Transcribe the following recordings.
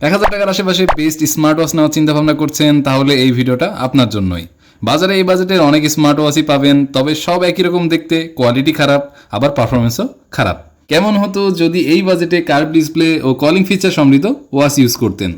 এক হাজার টাকার আশেপাশে বেস্ট স্মার্ট ওয়াচ নেওয়ার চিন্তা ভাবনা করছেন, তাহলে এই ভিডিওটা আপনার জন্যই। বাজারে এই বাজেটের অনেক স্মার্ট ওয়াচই পাবেন, তবে সব একই রকম দেখতে, কোয়ালিটি খারাপ, আবার পারফরমেন্সও খারাপ। কেমন হতো যদি এই বাজেটে কার্ভ ডিসপ্লে ও কলিং ফিচার সমৃদ্ধ ওয়াচ ইউজ করতেন?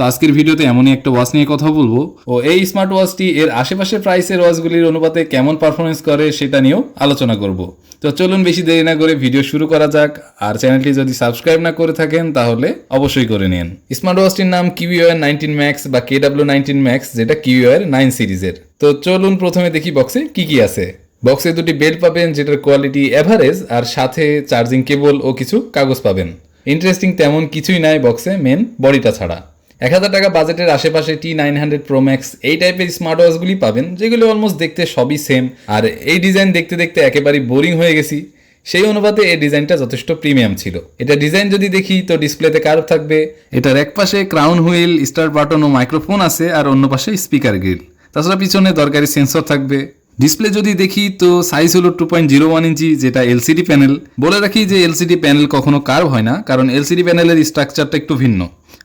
তো আজকের ভিডিওতে এমনই একটা ওয়াচ নিয়ে কথা বলব। ও এই স্মার্ট ওয়াচটি এর আশেপাশে প্রাইসের ওয়াচগুলির অনুপাতে কেমন পারফরমেন্স করে সেটা নিয়েও আলোচনা করব। তো চলুন বেশি দেরি না করে ভিডিও শুরু করা যাক। আর চ্যানেলটি যদি সাবস্ক্রাইব না করে থাকেন তাহলে অবশ্যই করে নিন। স্মার্ট ওয়াচটির নাম কিউআর নাইনটিন ম্যাক্স বা কে ডাব্লিউ নাইনটিন ম্যাক্স, যেটা কিউআর নাইন সিরিজের। তো চলুন প্রথমে দেখি বক্সে কি কি আছে। বক্সে দুটি বেল্ট পাবেন, যেটার কোয়ালিটি অ্যাভারেজ আর সাথে চার্জিং কেবল ও কিছু কাগজ পাবেন। ইন্টারেস্টিং তেমন কিছুই নাই বক্সে মেন বডিটা ছাড়া। এক হাজার টাকা বাজেটের আশেপাশে T nine hundred pro max এই টাইপের স্মার্ট ওয়াচগুলি পাবেন, যেগুলো অলমোস্ট দেখতে সবই সেম আর এই ডিজাইন দেখতে দেখতে একেবারেই বোরিং হয়ে গেছি। সেই অনুপাতে এই ডিজাইনটা যথেষ্ট প্রিমিয়াম ছিল। এটা ডিজাইন যদি দেখি, তো ডিসপ্লেতে কার্ভ থাকবে? এটার এক পাশে ক্রাউন হুইল স্টার বাটন ও মাইক্রোফোন আছে, আর অন্য পাশে স্পিকার গ্রিল তাছাড়া পিছনে দরকারি সেন্সর থাকবে। ডিসপ্লে যদি দেখি, তো সাইজ হলো two point zero one inch যেটা এলসিডি প্যানেল বলে রাখি যে এলসিডি প্যানেল কখনো কার্ভ হয় না, কারণ এলসিডি প্যানেলের স্ট্রাকচারটা একটু ভিন্ন।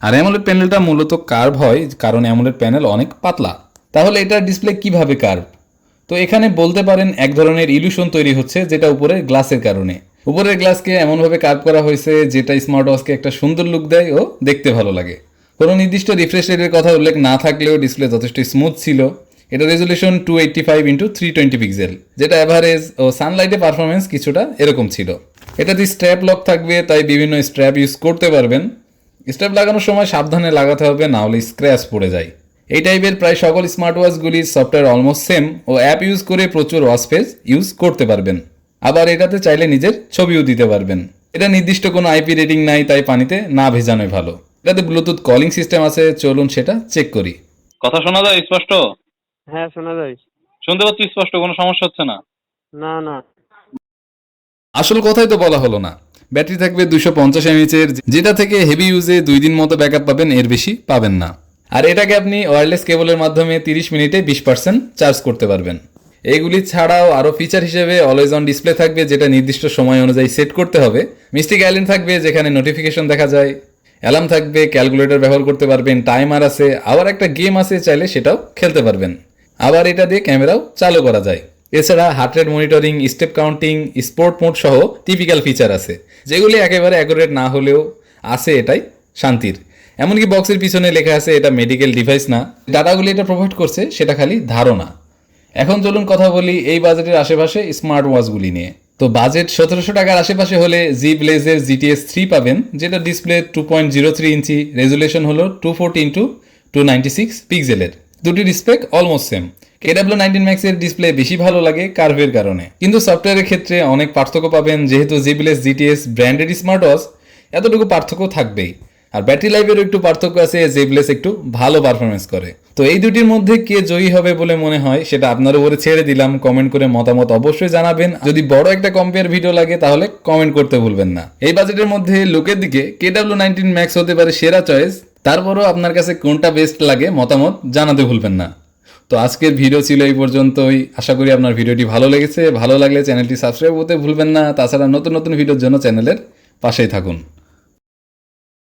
আর অ্যামোলেড প্যানেলটা মূলত কার্ভ হয়, কারণ অ্যামোলেড প্যানেল অনেক পাতলা। তাহলে এটার ডিসপ্লে কীভাবে কার্ভ তো এখানে বলতে পারেন এক ধরনের ইলুশন তৈরি হচ্ছে, যেটা উপরের গ্লাসের কারণে। উপরের গ্লাসকে এমনভাবে কার্ভ করা হয়েছে, যেটা স্মার্ট ওয়াচকে একটা সুন্দর লুক দেয় ও দেখতে ভালো লাগে। কোনো নির্দিষ্ট রিফ্রেশ রেটের কথা উল্লেখ না থাকলেও ডিসপ্লে যথেষ্ট স্মুথ ছিল। এটা resolution two eighty five into three twenty pixel যেটা অ্যাভারেজ ও সানলাইটে পারফরমেন্স কিছুটা এরকম ছিল। এটাতে স্ট্র্যাপ লক থাকবে, তাই বিভিন্ন স্ট্র্যাপ ইউজ করতে পারবেন। স্ট্র্যাপ লাগানোর সময় সাবধানে লাগাতে হবে না হলে স্ক্র্যাচ পড়ে যায়। এই টাইপের প্রায় সকল স্মার্ট ওয়াচগুলির সফটওয়্যার অলমোস্ট সেম ও অ্যাপ ইউজ করে প্রচুর ওয়াচ ফেস ইউজ করতে পারবেন। আবার এটাতে চাইলে নিজের ছবিও দিতে পারবেন। এটা নির্দিষ্ট কোনো আইপি রেটিং নাই তাই পানিতে না ভেজানোই ভালো। এটাতে ব্লুটুথ কলিং সিস্টেম আছে চলুন সেটা চেক করি। কথা শোনা যায় স্পষ্ট? হ্যাঁ শোনা যায়। শুনতে পাচ্ছি স্পষ্ট কোনো সমস্যা হচ্ছে না? না না। আসল কথাই তো বলা হলো না। ব্যাটারি থাকবে দুশো পঞ্চাশ এমএচের যেটা থেকে হেভি ইউজে দুই দিন মতো ব্যাকআপ পাবেন, এর বেশি পাবেন না। আর এটাকে আপনি ওয়্যারলেস কেবলের মাধ্যমে তিরিশ মিনিটে বিশ পার্সেন্ট চার্জ করতে পারবেন। এইগুলি ছাড়াও আরও ফিচার হিসেবে অলওয়েজ অন ডিসপ্লে থাকবে, যেটা নির্দিষ্ট সময় অনুযায়ী সেট করতে হবে। মিস্টিক আইল্যান্ড থাকবে, যেখানে নোটিফিকেশন দেখা যায়। অ্যালার্ম থাকবে ক্যালকুলেটর ব্যবহার করতে পারবেন টাইমার আছে। আবার একটা গেম আছে, চাইলে সেটাও খেলতে পারবেন। আবার এটা দিয়ে ক্যামেরাও চালু করা যায়। এছাড়া heart rate monitoring step counting sport mode সহ টিপিক্যাল ফিচার আছে, যেগুলি একেবারে অ্যাকুরেট না হলেও আছে এটাই শান্তির। এমনকি বক্সের পিছনে লেখা আছে, এটা মেডিকেল ডিভাইস না। ডাটাগুলি এটা প্রোভাইড করছে, সেটা খালি ধারণা। এখন চলুন কথা বলি এই বাজেটের আশেপাশে স্মার্ট ওয়াচগুলি নিয়ে। তো বাজেট সতেরোশো টাকার আশেপাশে হলে জি ব্লেজের জিটিএস থ্রি পাবেন, যেটা display two point zero three inch resolution হলো two forty into two ninety six পিক্সেলের দুটির spec almost same KW nineteen ম্যাক্সের ডিসপ্লে বেশি ভালো লাগে কার্ভের কারণে। কিন্তু সফটওয়্যারের ক্ষেত্রে অনেক পার্থক্য পাবেন, যেহেতু জিবিলেস জিটিএস ব্র্যান্ডেড স্মার্ট ওয়াচ এতটুকু পার্থক্য থাকবেই। আর ব্যাটারি লাইফেরও একটু পার্থক্য আছে জেবলেস একটু ভালো পারফরমেন্স করে। তো এই দুটির মধ্যে কে জয়ী হবে বলে মনে হয়, সেটা আপনার উপরে ছেড়ে দিলাম। কমেন্ট করে মতামত অবশ্যই জানাবেন। যদি বড় একটা কম্পেয়ার ভিডিও লাগে, তাহলে কমেন্ট করতে ভুলবেন না। এই বাজেটের মধ্যে লোকের দিকে কে ডাব্লিউ নাইনটিন ম্যাক্স হতে পারে সেরা চয়েস তারপরও আপনার কাছে কোনটা বেস্ট লাগে মতামত জানাতে ভুলবেন না। তো আজকের ভিডিও ছিল এই পর্যন্তই। আশা করি আপনার ভিডিওটি ভালো লেগেছে। ভালো লাগলে চ্যানেলটি সাবস্ক্রাইব করতে ভুলবেন না। তাছাড়া নতুন নতুন ভিডিওর জন্য চ্যানেলের পাশেই থাকুন।